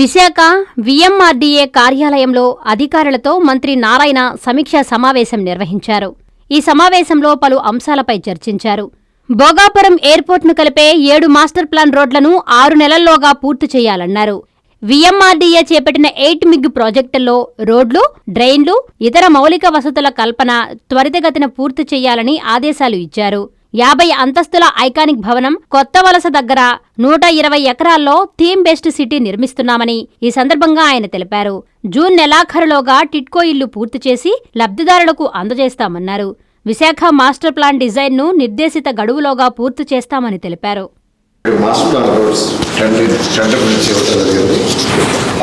Visakha VMRDA కార్యాలయంలో అధికారులతో మంత్రి నారాయణ సమీక్షా సమావేశం నిర్వహించారు. ఈ సమావేశంలో పలు అంశాలపై చర్చించారు. భోగాపురం ఎయిర్పోర్ట్ను కలిపే ఏడు మాస్టర్ ప్లాన్ రోడ్లను ఆరు నెలల్లోగా పూర్తి చేయాలన్నారు. విఎంఆర్డీఏ చేపట్టిన ఎయిట్ మిగ్ ప్రాజెక్టుల్లో రోడ్లు డ్రైన్లు ఇతర మౌలిక వసతుల కల్పన త్వరితగతిన పూర్తి చేయాలని ఆదేశాలు ఇచ్చారు. యాభై అంతస్తుల ఐకానిక్ భవనం కొత్త వలస దగ్గర నూట ఇరవై ఎకరాల్లో థీమ్ బెస్ట్ సిటీ నిర్మిస్తున్నామని ఈ సందర్భంగా ఆయన తెలిపారు. జూన్ నెలాఖరులోగా టిట్కో ఇల్లు పూర్తి చేసి లబ్ధిదారులకు అందజేస్తామన్నారు. విశాఖ మాస్టర్ ప్లాన్ డిజైన్ను నిర్దేశిత గడువులోగా పూర్తి చేస్తామని తెలిపారు. Master plan roads tender tender నుంచి ఇవ్వడం జరిగింది.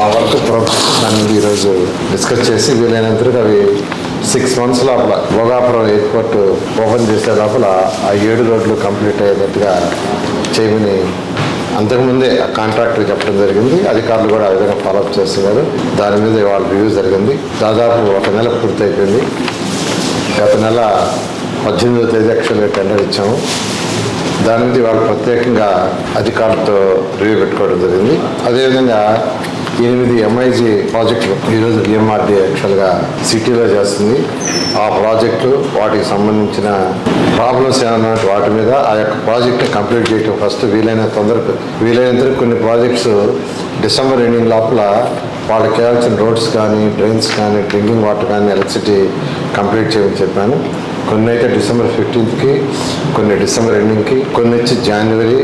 ఆ వర్క్ ప్రోగ్రెస్ దాని ఈరోజు డిస్కస్ చేసి వీలైనంతగా అవి సిక్స్ మంత్స్ లోపల భోగాపురం ఎయిర్పోర్ట్ ఓపెన్ చేసే లోపల ఆ ఏడు రోడ్లు కంప్లీట్ అయ్యేటట్టుగా చేయమని అంతకుముందే ఆ కాంట్రాక్టర్ చెప్పడం జరిగింది. అధికారులు కూడా ఆ విధంగా ఫాలోఅప్ చేస్తున్నారు. దాని మీద వాళ్ళ రివ్యూ జరిగింది. దాదాపు ఒక నెల పూర్తయిపోయింది. గత నెల పద్దెనిమిదో తేదీ యాక్చువల్గా టెండర్ ఇచ్చాము. దాని మీద వాళ్ళు ప్రత్యేకంగా అధికారులతో రివ్యూ పెట్టుకోవడం జరిగింది. అదేవిధంగా ఎనిమిది ఎంఐజీ ప్రాజెక్టులు ఈరోజు డిఎంఆర్డీ యాక్చువల్గా సిటీలో చేస్తుంది. ఆ ప్రాజెక్టు వాటికి సంబంధించిన ప్రాబ్లమ్స్ ఏమన్నా వాటి మీద ఆ యొక్క ప్రాజెక్ట్ని కంప్లీట్ చేయటం ఫస్ట్ వీలైన తొందరకు వీలైనంత కొన్ని ప్రాజెక్ట్స్ డిసెంబర్ ఎండింగ్ లోపల వాళ్ళకి కావాల్సిన రోడ్స్ కానీ డ్రైన్స్ కానీ డ్రింకింగ్ వాటర్ కానీ ఎలక్ట్రిసిటీ కంప్లీట్ చేయమని చెప్పాను. కొన్ని అయితే డిసెంబర్ ఫిఫ్టీన్త్కి కొన్ని డిసెంబర్ ఎండింగ్కి కొన్ని వచ్చి జనవరి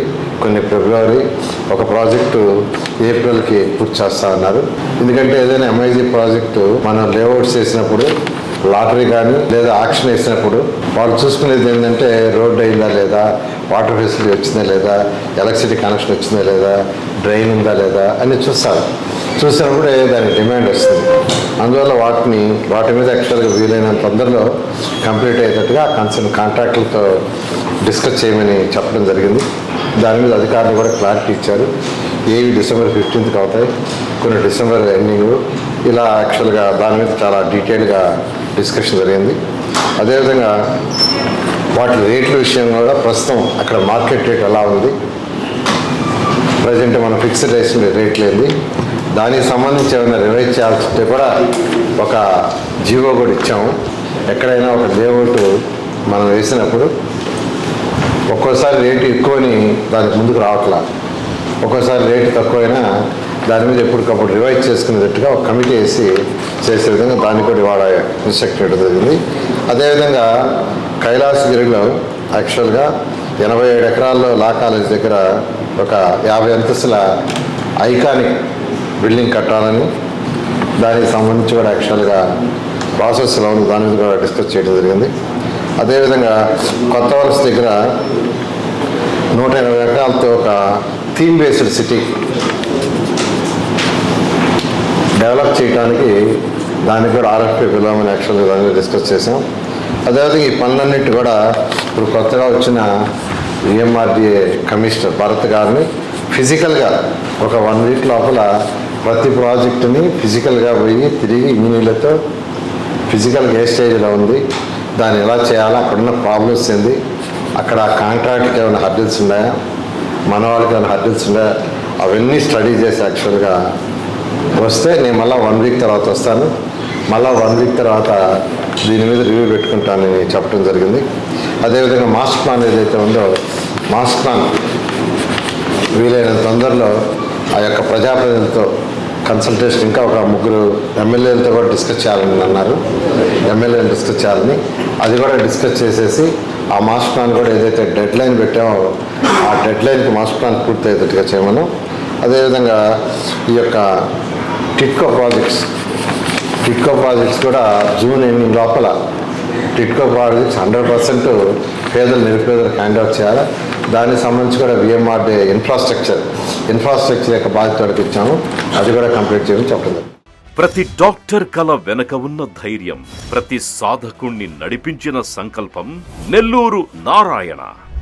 కొన్ని ఫిబ్రవరి ఒక ప్రాజెక్టు ఏప్రిల్కి పూర్తి చేస్తా ఉన్నారు ఎందుకంటే ఏదైనా ఎంఐజీ ప్రాజెక్టు మనం లేఅవుట్స్ చేసినప్పుడు లాటరీ కానీ లేదా ఆక్షన్ వేసినప్పుడు వాళ్ళు చూసుకునేది ఏంటంటే రోడ్ అయిందా లేదా వాటర్ ఫెసిలిటీ వచ్చిందా లేదా ఎలక్ట్రిసిటీ కనెక్షన్ వచ్చిందా లేదా డ్రైన్ ఉందా లేదా అని చూస్తారు. చూసినప్పుడే దానికి డిమాండ్ వస్తుంది. అందువల్ల వాటిని వాటి మీద యాక్చువల్గా వీలైనంత తొందరలో కంప్లీట్ అయ్యేటట్టుగా కన్సర్న్ కాంట్రాక్టులతో డిస్కస్ చేయమని చెప్పడం జరిగింది. దాని మీద అధికారులు కూడా క్లారిటీ ఇచ్చారు. ఏవి డిసెంబర్ ఫిఫ్టీన్త్కి అవుతాయి కొన్ని డిసెంబర్ ఎండింగ్ ఇలా యాక్చువల్గా దాని మీద చాలా డీటెయిల్గా డిస్కషన్ జరిగింది. అదేవిధంగా వాటి రేట్ల విషయం కూడా ప్రస్తుతం అక్కడ మార్కెట్ రేట్ ఎలా ఉంది? ప్రజెంట్ మనం ఫిక్స్డ్ రేషన్ రేట్ లేదు దానికి సంబంధించి ఏమైనా రివైజ్ చేయాల్సి ఉంటే కూడా ఒక జీవో కూడా ఇచ్చాము. ఎక్కడైనా ఒక లేఅవుట్ మనం వేసినప్పుడు ఒక్కోసారి రేటు ఎక్కువని దానికి ముందుకు రావట్లా. ఒక్కోసారి రేటు తక్కువైనా దాని మీద ఎప్పటికప్పుడు రివైజ్ చేసుకునేటట్టుగా ఒక కమిటీ వేసి చేసే విధంగా దాన్ని కూడా ఇవాళ ఇన్స్ట్రక్ట్ జరిగింది. అదేవిధంగా కైలాసగిరిలో యాక్చువల్గా ఎనభై ఏడు ఎకరాల్లో లా కాలేజ్ దగ్గర ఒక యాభై అంతస్తుల ఐకానిక్ బిల్డింగ్ కట్టాలని దానికి సంబంధించి కూడా యాక్చువల్గా ప్రాసెస్లో ఉంది దాని మీద కూడా డిస్కస్ చేయడం జరిగింది. అదేవిధంగా కొత్త వలస దగ్గర నూట ఎనభై ఎకరాలతో ఒక థీమ్ బేస్డ్ సిటీ డెవలప్ చేయడానికి దానికి కూడా ఆర్ఎఫ్పీ పిలవమని యాక్చువల్గా దాని డిస్కస్ చేసాం అదేవిధంగా ఈ పనులన్నిటి కూడా ఇప్పుడు కొత్తగా వచ్చిన విఎంఆర్డిఏ కమిషనర్ భరత్ గారిని ఫిజికల్గా ఒక వన్ వీక్ లోపల ప్రతి ప్రాజెక్టుని ఫిజికల్గా పోయి తిరిగి ఇంజనీర్లతో ఫిజికల్గా ఏ స్టేజ్లో ఉంది దాన్ని ఎలా చేయాలా అక్కడున్న ప్రాబ్లమ్స్ ఏంది? అక్కడ కాంట్రాక్ట్కి ఏమైనా హర్డిల్స్ ఉన్నాయా? మన వాళ్ళకి ఏమైనా హర్డిల్స్ ఉన్నాయా? అవన్నీ స్టడీ చేసి యాక్చువల్గా వస్తే నేను మళ్ళీ వన్ వీక్ తర్వాత వస్తాను. మళ్ళీ వన్ వీక్ తర్వాత దీని మీద రివ్యూ పెట్టుకుంటానని చెప్పడం జరిగింది. అదేవిధంగా మాస్టర్ ప్లాన్ ఏదైతే ఉందో మాస్టర్ ప్లాన్ వీలైనంత తొందరలో ఆ యొక్క ప్రజాప్రతినిధులతో కన్సల్టేషన్ ఇంకా ఒక ముగ్గురు ఎమ్మెల్యేలతో కూడా డిస్కస్ చేయాలని అన్నారు. ఎమ్మెల్యేలు డిస్కస్ చేయాలని. అది కూడా డిస్కస్ చేసేసి ఆ మాస్టర్ ప్లాన్ కూడా ఏదైతే డెడ్ లైన్ పెట్టామో ఆ డెడ్ లైన్కి మాస్టర్ ప్లాన్ పూర్తయ్యేటట్టుగా చేయమను అదేవిధంగా ఈ యొక్క టిట్కో ప్రాజెక్ట్స్ టిట్కో ప్రాజెక్ట్స్ కూడా జూన్ ఎనిమిది లోపల టిట్కో ప్రాజెక్ట్స్ హండ్రెడ్ పర్సెంట్ పేదలు నిరుపేదలకు హ్యాండ్ అవుట్ చేయాలి. దానికి సంబంధించి కూడా విఎంఆర్డే ఇన్ఫ్రాస్ట్రక్చర్ ఇన్ఫ్రాస్ట్రక్చర్ యొక్క బాధ్యత వాళ్ళకి ఇచ్చాము అది కూడా కంప్లీట్ చేయమని చెప్పడం ప్రతి డాక్టర్ కల వెనక ఉన్న ధైర్యం ప్రతి సాధకుణ్ణి నడిపించిన సంకల్పం నెల్లూరు నారాయణ.